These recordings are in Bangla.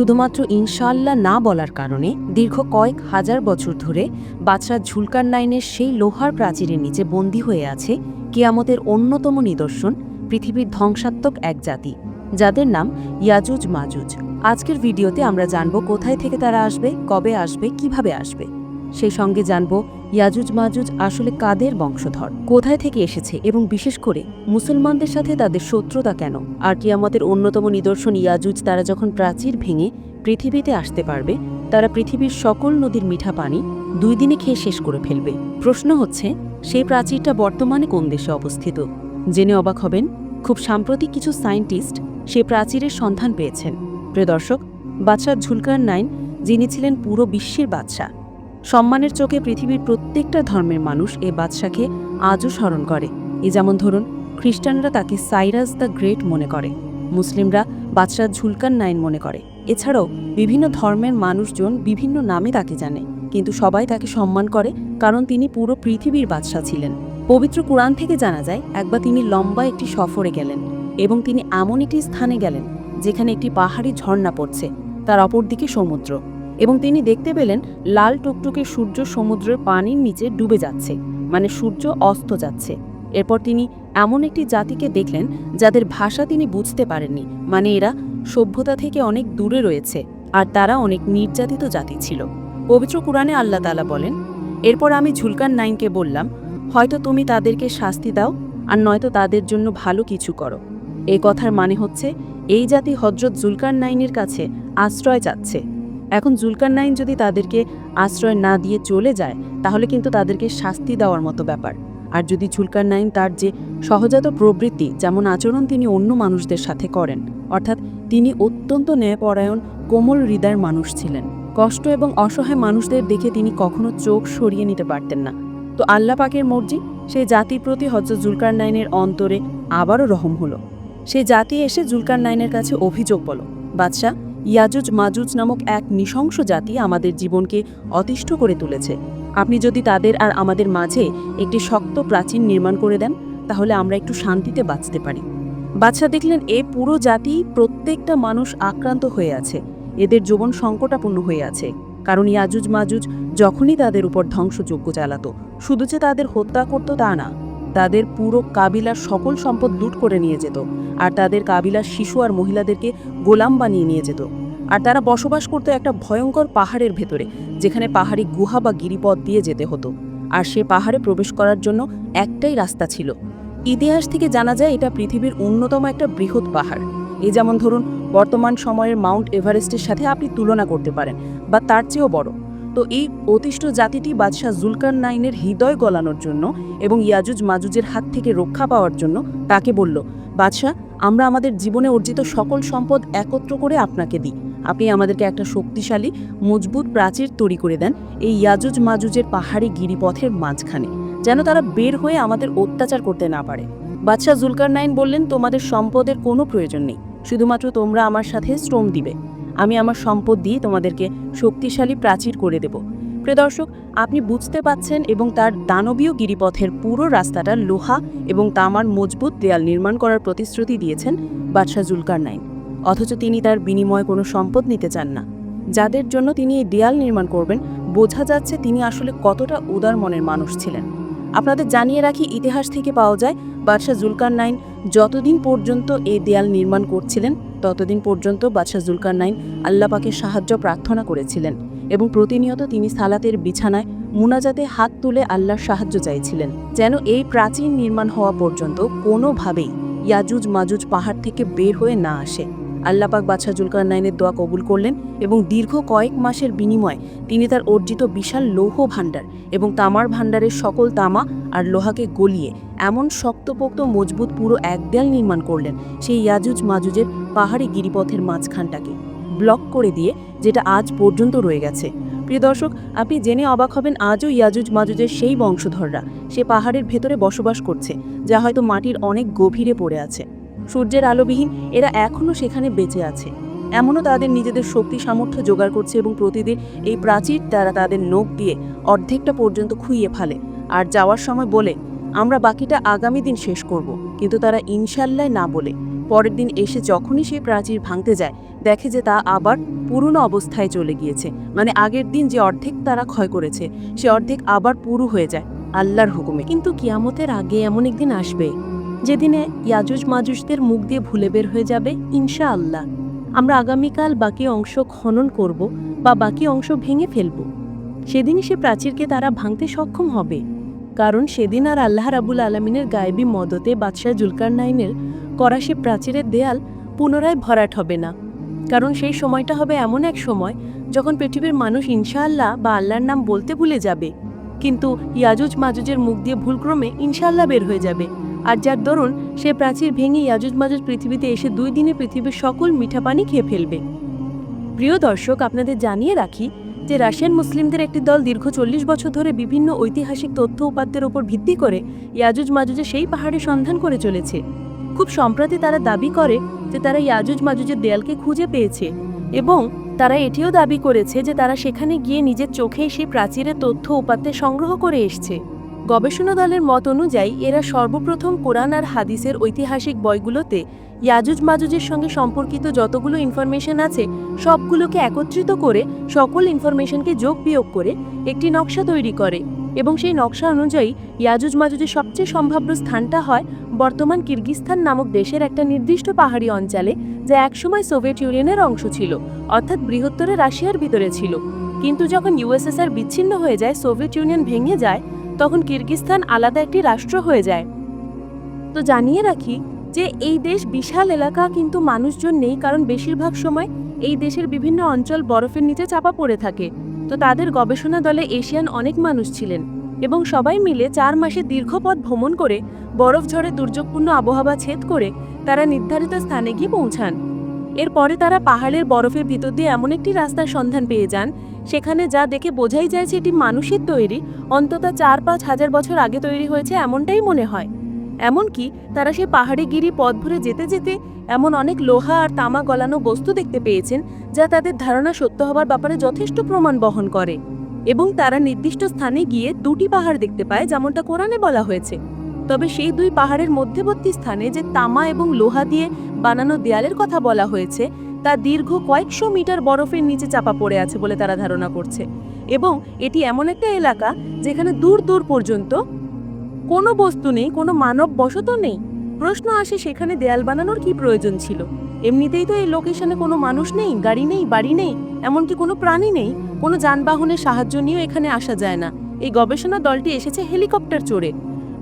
শুধুমাত্র ইনশাল্লাহ না বলার কারণে দীর্ঘ কয়েক হাজার বছর ধরে বাচ্চার ঝুলকার নাইনের সেই লোহার প্রাচীরের নিচে বন্দী হয়ে আছে কিয়ামতের অন্যতম নিদর্শন, পৃথিবীর ধ্বংসাত্মক এক জাতি, যাদের নাম ইয়াজুজ মাজুজ আজকের ভিডিওতে আমরা জানব কোথায় থেকে তারা আসবে, কবে আসবে, কীভাবে আসবে। সেই সঙ্গে জানব ইয়াজুজ মাজুজ আসলে কাদের বংশধর, কোথায় থেকে এসেছে এবং বিশেষ করে মুসলমানদের সাথে তাদের শত্রুতা কেন? আর কিয়ামতের অন্যতম নিদর্শন ইয়াজুজ, তারা যখন প্রাচীর ভেঙে পৃথিবীতে আসতে পারবে, তারা পৃথিবীর সকল নদীর মিঠা পানি দুই দিনে খেয়ে শেষ করে ফেলবে। প্রশ্ন হচ্ছে, সেই প্রাচীরটা বর্তমানে কোন দেশে অবস্থিত? জেনে অবাক হবেন, খুব সাম্প্রতিক কিছু সায়েন্টিস্ট সে প্রাচীরের সন্ধান পেয়েছেন। প্রিয় দর্শক, বাদশাহ ঝুলকার নাইন যিনি ছিলেন পুরো বিশ্বের বাদশাহ সম্মানের চোখে পৃথিবীর প্রত্যেকটা ধর্মের মানুষ এ বাদশাকে আজও স্মরণ করে। এ যেমন ধরুন, খ্রিস্টানরা তাকে সাইরাস দ্য গ্রেট মনে করে, মুসলিমরা বাদশাহ ঝুলকান নাইন মনে করে। এছাড়াও বিভিন্ন ধর্মের মানুষজন বিভিন্ন নামে তাকে জানে, কিন্তু সবাই তাকে সম্মান করে কারণ তিনি পুরো পৃথিবীর বাদশাহ ছিলেন। পবিত্র কোরআন থেকে জানা যায়, একবার তিনি লম্বা একটি সফরে গেলেন এবং তিনি এমন একটি স্থানে গেলেন যেখানে একটি পাহাড়ি ঝর্ণা পড়ছে, তার অপরদিকে সমুদ্র। এবং তিনি দেখতে পেলেন লাল টুকটুকে সূর্য সমুদ্রের পানির নিচে ডুবে যাচ্ছে মানে সূর্য অস্ত যাচ্ছে। এরপর তিনি এমন একটি জাতিকে দেখলেন যাদের ভাষা তিনি বুঝতে পারেননি মানে এরা সভ্যতা থেকে অনেক দূরে রয়েছে আর তারা অনেক নির্যাতিত জাতি ছিল। পবিত্র কোরআনে আল্লাহ তালা বলেন, এরপর আমি ঝুলকান নাইনকে বললাম, হয়তো তুমি তাদেরকে শাস্তি দাও আর নয়তো তাদের জন্য ভালো কিছু করো। এই কথার মানে হচ্ছে, এই জাতি হজরত জুলকার নাইনের কাছে আশ্রয় চাচ্ছে। এখন জুলকার নাইন যদি তাদেরকে আশ্রয় না দিয়ে চলে যায়, তাহলে কিন্তু তাদেরকে শাস্তি দেওয়ার মতো ব্যাপার। আর যদি ঝুলকার নাইন তার যে সহজাত প্রবৃত্তি, যেমন আচরণ তিনি অন্য মানুষদের সাথে করেন, অর্থাৎ তিনি অত্যন্ত ন্যায়পরায়ণ, কোমল হৃদয়ের মানুষ ছিলেন, কষ্ট এবং অসহায় মানুষদের দেখে তিনি কখনো চোখ সরিয়ে নিতে পারতেন না। তো আল্লাহ পাকের মর্জি, সেই জাতির প্রতি হজরত জুলকার নাইনের অন্তরে আবারও রহম হলো। সেই জাতি এসে জুলকার নাইনের কাছে অভিযোগ বলো, বাদশাহ ইয়াজুজ মাজুজ নামক এক নৃশংস জাতি আমাদের জীবনকে অতিষ্ঠ করে তুলেছে। আপনি যদি তাদের আর আমাদের মাঝে একটি শক্ত প্রাচীন নির্মাণ করে দেন, তাহলে আমরা একটু শান্তিতে বাঁচতে পারি। বাদশাহ দেখলেন এ পুরো জাতি প্রত্যেকটা মানুষ আক্রান্ত হয়ে আছে। এদের যৌবন সংকটাপূর্ণ হয়ে আছে। কারণ ইয়াজুজ মাজুজ যখনই তাদের উপর ধ্বংসযজ্ঞ চালাতো, শুধু যে তাদের হত্যা করতো তা না তাদের পুরো কাবিলার সকল সম্পদ লুট করে নিয়ে যেত, আর তাদের কাবিলার শিশু আর মহিলাদেরকে গোলাম বানিয়ে নিয়ে যেত। আর তারা বসবাস করতো একটা ভয়ঙ্কর পাহাড়ের ভেতরে, যেখানে পাহাড়ি গুহা বা গিরিপথ দিয়ে যেতে হতো। আর সে পাহাড়ে প্রবেশ করার জন্য একটাই রাস্তা ছিল। ইতিহাস থেকে জানা যায়, এটা পৃথিবীর অন্যতম একটা বৃহৎ পাহাড়। এ যেমন ধরুন, বর্তমান সময়ের মাউন্ট এভারেস্টের সাথে আপনি তুলনা করতে পারেন, বা তার চেয়েও বড়। তো এই অতিষ্ঠ জাতিটি বাদশাহ জুলকার নাইনের হৃদয় গলানোর জন্য এবং ইয়াজুজ মাজুজের হাত থেকে রক্ষা পাওয়ার জন্য তাকে বলল, বাদশাহ, আমরা আমাদের জীবনে অর্জিত সকল সম্পদ একত্র করে আপনাকে দিই। আপনি আমাদেরকে একটা শক্তিশালী, মজবুত প্রাচীর তৈরি করে দেন এই ইয়াজুজ মাজুজের পাহাড়ি গিরিপথের মাঝখানে, যেন তারা বের হয়ে আমাদের অত্যাচার করতে না পারে। বাদশাহ জুলকার নাইন বললেন, তোমাদের সম্পদের কোনো প্রয়োজন নেই। শুধুমাত্র তোমরা আমার সাথে শ্রম দিবে। আমি আমার সম্পদ দিয়ে তোমাদেরকে শক্তিশালী প্রাচীর করে দেব। প্রিয় দর্শক, আপনি বুঝতে পাচ্ছেন এবং তার দানবীয় গিরিপথের পুরো রাস্তাটা লোহা এবং তামার মজবুত দেয়াল নির্মাণ করার প্রতিশ্রুতি দিয়েছেন বাদশাহ জুলকার নাইন অথচ তিনি তার বিনিময়ে কোনো সম্পদ নিতে চান না। যাদের জন্য তিনি এই দেয়াল নির্মাণ করবেন, বোঝা যাচ্ছে তিনি আসলে কতটা উদার মনের মানুষ ছিলেন। আপনাদের জানিয়ে রাখি, ইতিহাস থেকে পাওয়া যায়, বাদশাহ জুলকার নাইন যতদিন পর্যন্ত এই দেয়াল নির্মাণ করছিলেন ততদিন পর্যন্ত বাদশাহ জুলকার নাইন আল্লাপাকে সাহায্য প্রার্থনা করেছিলেন এবং প্রতিনিয়ত তিনি সালাতের বিছানায় মুনাজাতে হাত তুলে আল্লাহর সাহায্য চাইছিলেন, যেন এই প্রাচীন নির্মাণ হওয়া পর্যন্ত কোনোভাবেই ইয়াজুজ মাজুজ পাহাড় থেকে বের হয়ে না আসে। আল্লাপাক বাদশাহ জুলকার নাইনের দোয়া কবুল করলেন এবং দীর্ঘ কয়েক মাসের বিনিময়ে তিনি তার অর্জিত বিশাল লৌহ ভাণ্ডার এবং তামার ভাণ্ডারের সকল তামা আর লোহাকে গলিয়ে এমন শক্তপোক্ত মজবুত পুরো এক দেয়াল নির্মাণ করলেন সেই ইয়াজুজ মাজুজের পাহাড়ি গিরিপথের মাঝখানটাকে। ব্লক করে দিয়ে, যেটা আজ পর্যন্ত রয়ে গেছে। প্রিয় দর্শক, আপনি জেনে অবাক হবেন, আজও ইয়াজুজ মাজুজের সেই বংশধররা, সে পাহাড়ের ভেতরে বসবাস করছে, যা হয়তো মাটির অনেক গভীরে পড়ে আছে। সূর্যের আলোবিহীন, এরা এখনও সেখানে বেঁচে আছে। এমনও তাদের নিজেদের শক্তি সামর্থ্য জোগাড় করছে এবং প্রতিদিন এই প্রাচীর তারা তাদের নখ দিয়ে অর্ধেকটা পর্যন্ত খুইয়ে ফেলে। আর যাওয়ার সময় বলে, আমরা বাকিটা আগামী দিন শেষ করব। কিন্তু তারা ইনশাল্লাহ না বলে। পরের দিন এসে যখনই সেই প্রাচীর ভাঙতে যায়, দেখে যে তা আবার পুরনো অবস্থায় চলে গিয়েছে। মানে আগের দিন যে অর্ধেক তারা ক্ষয় করেছে, সে অর্ধেক আবার পুরু হয়ে যায় আল্লাহর হুকুমে। কিন্তু কিয়ামতের আগে এমন একদিন আসবে, যেদিনে ইয়াজুজ মাজুজদের মুখ দিয়ে ভুলে বের হয়ে যাবে ইনশা আল্লাহ আমরা আগামীকাল বাকি অংশ খনন করব বা বাকি অংশ ভেঙে ফেলব। সেদিনই সে প্রাচীরকে তারা ভাঙতে সক্ষম হবে। কারণ সেদিন আর আল্লাহ রাবুল আলমিনের গায়েবী মদতে বাদশাহ জুলকার নাইনের করা সে প্রাচীরের দেয়াল পুনরায় ভরাট হবে না। কারণ সেই সময়টা হবে এমন এক সময় যখন পৃথিবীর মানুষ ইনশাআল্লাহ বা আল্লাহর নাম বলতে ভুলে যাবে। কিন্তু ইয়াজুজ মাজুজের মুখ দিয়ে ভুলক্রমে ইনশাআল্লাহ বের হয়ে যাবে। আর যার দরুন সে প্রাচীর ভেঙে ইয়াজুজ মাজুজ পৃথিবীতে এসে দুই দিনে পৃথিবীর সকল মিঠা পানি খেয়ে ফেলবে। প্রিয় দর্শক, আপনাদের জানিয়ে রাখি যে রাশিয়ান মুসলিমদের একটি দল দীর্ঘ চল্লিশ বছর ধরে বিভিন্ন ঐতিহাসিক তথ্য উপাত্তের উপর ভিত্তি করে ইয়াজুজ মাজুজে সেই পাহাড়ের সন্ধান করে চলেছে। খুব সম্প্রতি তারা দাবি করে যে তারা ইয়াজুজ মাজুজের দেয়ালকে খুঁজে পেয়েছে এবং তারা এটিও দাবি করেছে যে তারা সেখানে গিয়ে নিজের চোখে সেই প্রাচীরের তথ্য উপাত্তে সংগ্রহ করে এসছে। গবেষণা দলের মত অনুযায়ী, এরা সর্বপ্রথম কোরআন আর হাদিসের ঐতিহাসিক বইগুলোতে ইয়াজুজ মাজুজের সঙ্গে সম্পর্কিত যতগুলো ইনফরমেশন আছে, সবগুলোকে একত্রিত করে সকল ইনফরমেশনকে যোগ বিয়োগ করে একটি নকশা তৈরি করে এবং সেই নকশা অনুযায়ী ইয়াজুজ মাজুজের সবচেয়ে সম্ভাব্য স্থানটা হয় বর্তমান কিরগিস্তান নামক দেশের একটা নির্দিষ্ট পাহাড়ি অঞ্চলে, যা একসময় সোভিয়েত ইউনিয়নের অংশ ছিল, অর্থাৎ বৃহত্তরে রাশিয়ার ভিতরে ছিল। কিন্তু যখন ইউএসএসআর বিচ্ছিন্ন হয়ে যায়, সোভিয়েত ইউনিয়ন ভেঙে যায় তখন কিরগিস্তান আলাদা একটি রাষ্ট্র হয়ে যায়। তো জানিয়ে রাখি যে এই দেশ বিশাল এলাকা কিন্তু মানুষজন নেই কারণ বেশিরভাগ সময় এই দেশের বিভিন্ন অঞ্চল বরফের নিচে চাপা পড়ে থাকে। তো তাদের গবেষণা দলে এশিয়ান অনেক মানুষ ছিলেন এবং সবাই মিলে চার মাসে দীর্ঘ পথ ভ্রমণ করে বরফ ঝড়ে দুর্যোগপূর্ণ আবহাওয়া ছেদ করে তারা নির্ধারিত স্থানে গিয়ে পৌঁছান। এরপরে তারা পাহাড়ের বরফের ভিতর দিয়ে এমন একটি রাস্তার সন্ধান পেয়ে যান সেখানে যা দেখে বোঝাই যায় যে এটি মানুষের তৈরি, অন্তত চার পাঁচ হাজার বছর আগে তৈরি হয়েছে এমনটাই মনে হয়। এমনকি তারা সেই পাহাড়ে গিরি পথ ভরে যেতে যেতে এমন অনেক লোহা আর তামা গলানো বস্তু দেখতে পেয়েছেন, যা তাদের ধারণা সত্য হবার ব্যাপারে যথেষ্ট প্রমাণ বহন করে। এবং তারা নির্দিষ্ট স্থানে গিয়ে দুটি পাহাড় দেখতে পায়, যেমনটা কোরআনে বলা হয়েছে। তবে সেই দুই পাহাড়ের মধ্যবর্তী স্থানে যে তামা এবং লোহা দিয়ে বানানো দেয়ালের কথা বলা হয়েছে তা দীর্ঘ কয়েকশো মিটার বরফের নিচে চাপা পড়ে আছে বলে তারা ধারণা করছে। এবং এটি এমন একটা এলাকা যেখানে দূর দূর পর্যন্ত কোনো বস্তু নেই, কোনো মানব বসত নেই। প্রশ্ন আসে সেখানে দেয়াল বানানোর কি প্রয়োজন ছিল? এমনিতেই তো এই লোকেশনে কোনো মানুষ নেই, গাড়ি নেই, বাড়ি নেই, এমনকি কোনো প্রাণী নেই। কোনো যানবাহনের সাহায্য নিয়েও এখানে আসা যায় না। এই গবেষণা দলটি এসেছে হেলিকপ্টার চড়ে।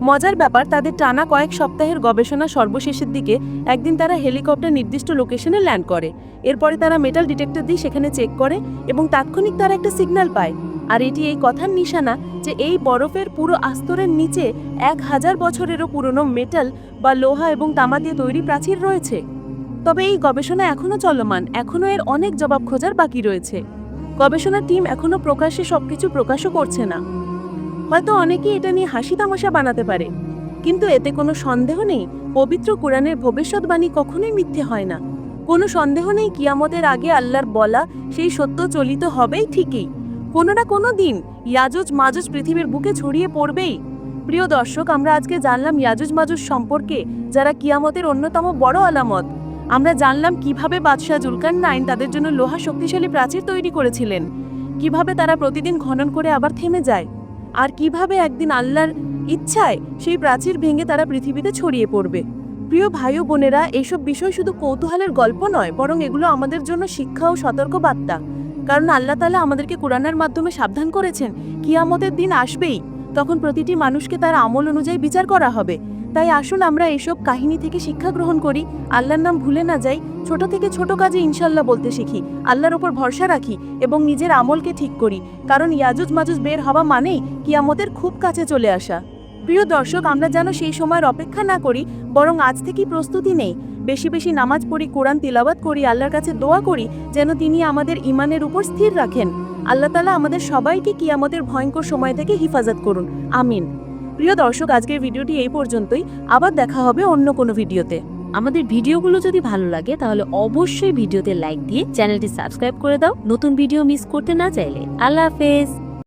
মজার ব্যাপার, তাদের টানা কয়েক সপ্তাহের গবেষণা সর্বশেষের দিকে একদিন তারা হেলিকপ্টার নির্দিষ্ট লোকেশনে ল্যান্ড করে। এরপরে তারা মেটাল ডিটেক্টর দিয়ে সেখানে চেক করে এবং তাৎক্ষণিক তারা একটা সিগন্যাল পায়। আর এটি এই কথার নিশানা যে এই বরফের পুরো আস্তরের নিচে এক হাজার বছরেরও পুরনো মেটাল বা লোহা এবং তামা দিয়ে তৈরি প্রাচীর রয়েছে। তবে এই গবেষণা এখনও চলমান এখনও এর অনেক জবাব খোঁজার বাকি রয়েছে। গবেষণা টিম এখনও প্রকাশ্যে সবকিছু প্রকাশও করছে না। হয়তো অনেকেই এটা নিয়ে হাসি তামাশা বানাতে পারে। কিন্তু এতে কোনো সন্দেহ নেই, পবিত্র কোরআনের ভবিষ্যৎবাণী কখনোই মিথ্যে হয় না। কোনো সন্দেহ নেই কিয়ামতের আগে আল্লাহর বলা সেই সত্য চলিত হবেই ঠিকই। কোনো না কোনো দিন ইয়াজুজ মাজুজ পৃথিবীর বুকে ছড়িয়ে পড়বেই। প্রিয় দর্শক, আমরা আজকে জানলাম ইয়াজুজ মাজুজ সম্পর্কে, যারা কিয়ামতের অন্যতম বড় আলামত। আমরা জানলাম কীভাবে বাদশাহ জুলকান নাইন তাদের জন্য লোহা শক্তিশালী প্রাচীর তৈরি করেছিলেন। কীভাবে তারা প্রতিদিন খনন করে আবার থেমে যায়। আর কীভাবে একদিন আল্লাহর ইচ্ছায় সেই প্রাচীর ভেঙে তারা পৃথিবীতে ছড়িয়ে পড়বে। প্রিয় ভাই ও বোনেরা এইসব বিষয় শুধু কৌতূহলের গল্প নয়, বরং এগুলো আমাদের জন্য শিক্ষা ও সতর্ক বার্তা কারণ আল্লাহ তালা আমাদেরকে কোরআনের মাধ্যমে সাবধান করেছেন, কিয়ামতের দিন আসবেই। তখন প্রতিটি মানুষকে তার আমল অনুযায়ী বিচার করা হবে। তাই আসুন আমরা এসব কাহিনী থেকে শিক্ষা গ্রহণ করি। আল্লাহর নাম ভুলে না যাই। ছোট থেকে ছোট কাজে ইনশাল্লাহ বলতে শিখি। আল্লাহর ওপর ভরসা রাখি এবং নিজের আমলকে ঠিক করি। কারণ ইয়াজুজ মাজুজ বের হওয়া মানেই কিয়ামতের খুব কাছে চলে আসা। প্রিয় দর্শক, আমরা যেন সেই সময়ের অপেক্ষা না করি, বরং আজ থেকেই প্রস্তুতি নেই। বেশি বেশি নামাজ পড়ি, কোরআন তিলাবাত করি, আল্লাহর কাছে দোয়া করি, যেন তিনি আমাদের ইমানের উপর স্থির রাখেন। আল্লাহ তালা আমাদের সবাইকে কিয়ামতের ভয়ঙ্কর সময় থেকে হেফাজত করুন। আমিন। প্রিয় দর্শক, আজকের ভিডিওটি এই পর্যন্তই। আবার দেখা হবে অন্য কোনো ভিডিওতে। আমাদের ভিডিওগুলো যদি ভালো লাগে, তাহলে অবশ্যই ভিডিওতে লাইক দিয়ে চ্যানেলটি সাবস্ক্রাইব করে দাও। নতুন ভিডিও মিস করতে না চাইলে। আল্লাহ হাফেজ।